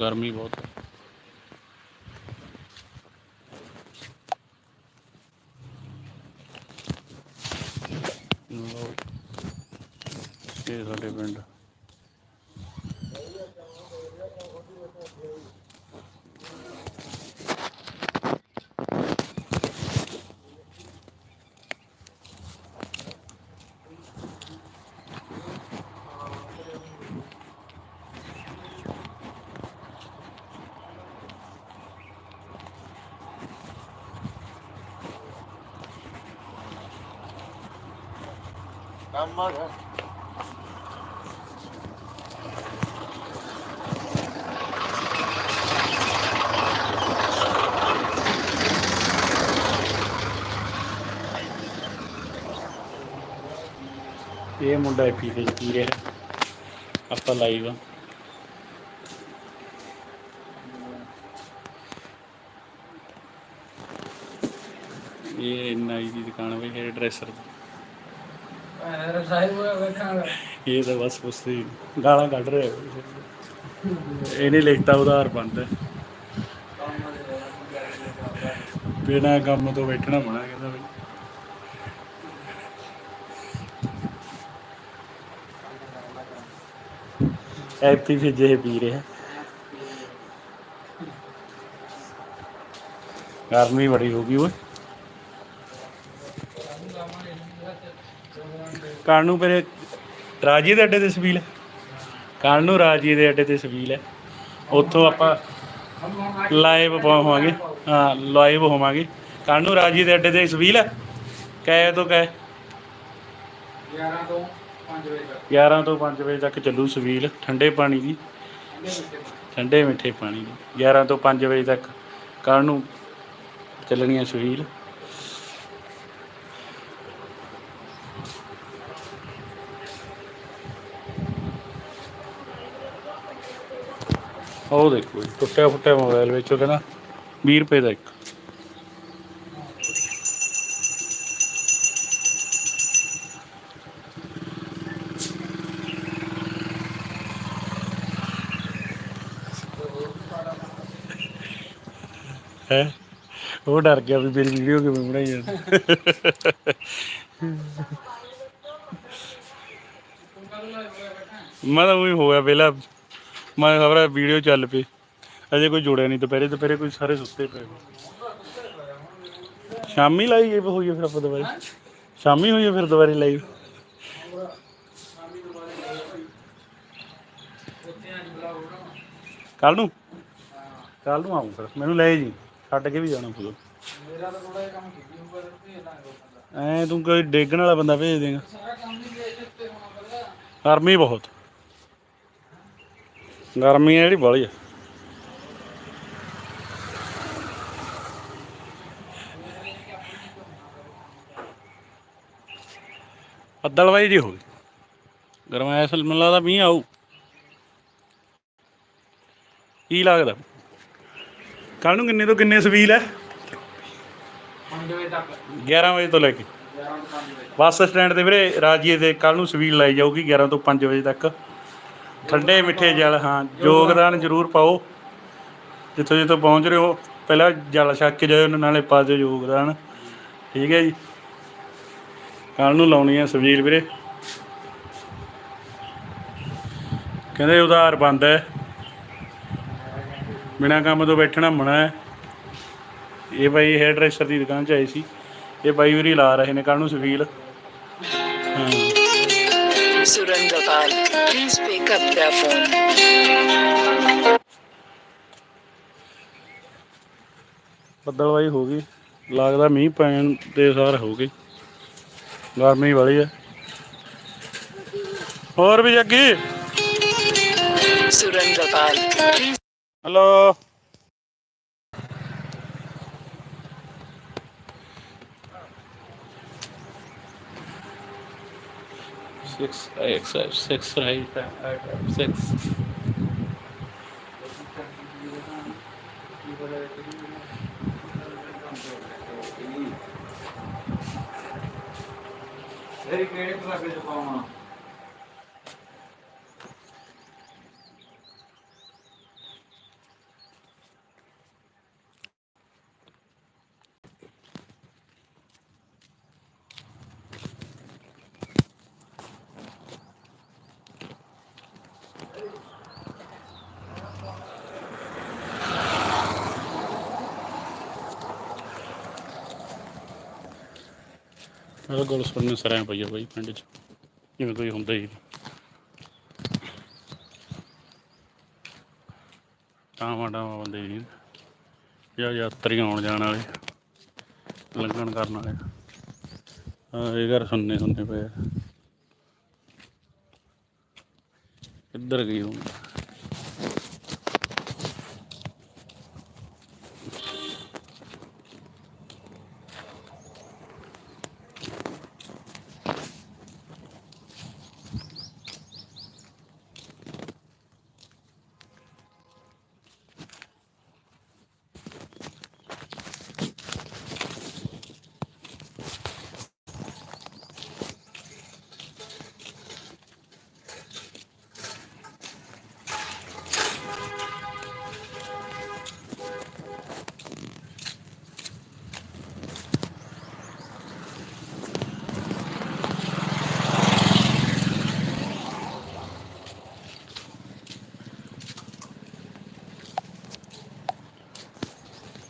ਗਰਮੀ ਬਹੁਤ ਹੈ। ਇਹ ਸਾਡੇ ਪਿੰਡ। ਕੰਮ ਆ ਇਹ ਮੁੰਡਾ ਪੀ ਕੇ ਪੀ ਰਿਹਾ ਆਪਾਂ ਲਾਈਵ ਆ। ਇਹ ਨਾਈ ਦੀ ਦੁਕਾਨ ਵੀ ਹੇਅਰ ਡਰੈਸਰ ਇਹ ਤਾਂ ਬਸ ਉਸੇ ਗਾਲਾਂ ਕੱਢ ਰਿਹਾ ਇਹਨੇ ਲਿਖਤਾ ਉਧਾਰ ਬੰਦ। ਬਿਨਾ ਕੰਮ ਤੋਂ ਬੈਠਣਾ ਮਨਾ ਕਹਿੰਦਾ ਬਈ ਐਪੀ ਫਿਰ ਜੇ ਪੀ ਰਿਹਾ ਗਰਮੀ ਬੜੀ ਹੋ ਗਈ ਓਏ। ਕੱਲ ਨੂੰ ਫਿਰ ਰਾਜੀ ਦੇ ਅੱਡੇ ਤੇ ਸਬੀਲ ਹੈ? ਕੱਲ ਨੂੰ ਰਾਜੀ ਦੇ ਅੱਡੇ ਤੇ ਸਬੀਲ ਹੈ? ਉੱਥੋਂ ਆਪਾਂ ਲਾਈਵ ਹੋਵਾਂਗੇ। ਹਾਂ ਲਾਈਵ ਹੋਵਾਂਗੇ। ਕੱਲ ਨੂੰ ਰਾਜੀ ਦੇ ਅੱਡੇ ਤੇ ਸਬੀਲ ਹੈ? ਕਹੇ ਤੋਂ ਕਹੇ? 11 ਤੋਂ 5 ਵਜੇ ਤੱਕ 11 ਤੋਂ 5 ਵਜੇ ਤੱਕ ਚੱਲੂ ਸਬੀਲ, ਠੰਡੇ ਪਾਣੀ ਦੀ। ਠੰਡੇ ਮਿੱਠੇ ਪਾਣੀ ਦੀ। 11 ਤੋਂ 5 ਵਜੇ ਤੱਕ ਕੱਲ ਨੂੰ ਚੱਲਣੀ ਹੈ ਸਬੀਲ? ਉਹ ਦੇਖੋ ਜੀ, ਟੁੱਟਿਆ ਫੁੱਟਿਆ ਮੋਬਾਈਲ ਵੇਚੋ ਕਹਿੰਦਾ 20 ਰੁਪਏ ਦਾ ਇੱਕ। ਹੈ? ਉਹ ਡਰ ਗਿਆ ਵੀ ਮੇਰੀ ਵੀਡੀਓ ਕਿਵੇਂ ਬਣਾਈ ਜਾਂਦੀ ਮੈਂ ਤਾਂ ਉਹੀ ਹੋਇਆ ਪਹਿਲਾਂ ਮੈਂ ਖਬਰ ਵੀਡੀਓ ਚੱਲ ਪਈ। ਅਜੇ ਕੋਈ ਜੁੜਿਆ ਨਹੀਂ ਦੁਪਹਿਰੇ ਦੁਪਹਿਰੇ ਕੋਈ ਸਾਰੇ ਸੁੱਤੇ ਪਏ। ਸ਼ਾਮੀ ਲਾਈ ਇਹ ਹੋਈ ਹੈ ਫਿਰ ਆਪਾਂ ਦੁਬਾਰੇ। ਸ਼ਾਮੀ ਹੋਈ ਹੈ ਫਿਰ ਦੁਬਾਰੇ ਲਾਈਵ ਕੱਲ ਨੂੰ? ਕੱਲ ਨੂੰ ਆਉਂ ਫਿਰ। ਮੈਨੂੰ ਲੈ ਜੀ। ਛੱਡ ਕੇ ਵੀ ਜਾਣਾ ਪਊਗਾ ਮੇਰਾ ਤਾਂ ਥੋੜਾ ਜਿਹਾ ਕੰਮ ਕੀਤੀ ਹੋਊਗਾ ਤੇ ਭੇਜ ਦਾਂਗੇ ਐ ਤੂੰ ਕੋਈ ਡੇਗਣ ਵਾਲਾ ਬੰਦਾ ਭੇਜ ਦੇਗਾ। ਹੀ ਗਰਮੀ ਬਹੁਤ। ਗਰਮੀ ਹੈ ਜਿਹੜੀ ਬਾਹਲੀ ਆ। ਬੱਦਲਵਾਈ ਜੀ ਹੋ ਗਈ। ਗਰਮੈਸ਼ ਮੈਨੂੰ ਲੱਗਦਾ ਮੀਂਹ ਆਊ। ਕੀ ਲੱਗਦਾ? ਕੱਲ ਨੂੰ ਕਿੰਨੇ ਤੋਂ ਕਿੰਨੇ ਸਵੀਲ ਹੈ 5 ਵਜੇ ਤੱਕ 11 ਵਜੇ ਤੋਂ ਲੈ ਕੇ। ਬੱਸ ਸਟੈਂਡ ਤੇ ਵੀਰੇ, ਰਾਜੀਏ ਦੇ ਕੱਲ ਨੂੰ ਸਵੀਲ ਲਾਈ ਜਾਊਗੀ 11 ਤੋਂ 5 ਵਜੇ ਤੱਕ। ਠੰਡੇ ਮਿੱਠੇ ਜਲ, ਹਾਂ, ਯੋਗਦਾਨ ਜ਼ਰੂਰ ਪਾਓ। ਜਿੱਥੋਂ ਜਿੱਥੋਂ ਪਹੁੰਚ ਰਹੇ ਹੋ, ਪਹਿਲਾਂ ਜਲ ਛੱਕ ਕੇ ਜਾਓ ਨਾਲੇ ਪਾ ਦਿਓ ਯੋਗਦਾਨ। ਠੀਕ ਹੈ ਜੀ। ਕੱਲ ਨੂੰ ਲਾਉਣੀ ਹੈ ਸਵੀਲ ਵੀਰੇ। ਕਹਿੰਦੇ ਉਧਾਰ ਬੰਦ ਹੈ। ਬਿਨਾ ਕੰਮ ਤੋਂ ਬੈਠਣਾ ਮਨਾ ਹੈ। ਇਹ ਬਾਈ ਹੇਅਰ ਡਰੈਸਰ ਦੀ ਦੁਕਾਨ 'ਚ ਆਏ ਸੀ। ਇਹ ਬਾਈ ਵੀਰੀ ਲਾ ਰਹੇ ਨੇ ਕੱਲ ਨੂੰ ਸਵੀਲ ਹਾਂ। Surendapal, please pick up their phone. ਬੱਦਲਵਾਈ ਹੋ ਗਈ ਲੱਗਦਾ ਮੀਂਹ ਪੈਣ ਦੇ ਸਾਰ ਹੋ ਗਈ ਗਰਮੀ ਵਾਲੀ ਹੈ ਹੋਰ ਵੀ Jaggi please hello Six, X, six, right, six. ਤੇਰੀ ਕਿਹੜੇ ਪਲਾਗੇ ਚ ਪਾਉਣਾ ਬਿਲਕੁਲ ਸੁਣਨੇ ਸਰਾਂ ਪਈ ਆ ਬਾਈ ਪਿੰਡ 'ਚ ਜਿਵੇਂ ਕੋਈ ਹੁੰਦਾ ਹੀ ਨਹੀਂ। ਤਾਂ ਮਾੜਾ ਬੰਦੇ ਜੀ ਜਾਂ ਯਾਤਰੀ ਆਉਣ ਜਾਣ ਵਾਲੇ ਲੰਘਣ ਕਰਨ ਵਾਲੇ ਹਾਂ, ਇਹ ਘਰ ਸੁਣਨੇ ਸੁਣਨੇ ਪਏ ਆ। ਕਿੱਧਰ ਗਈ ਹੁਣ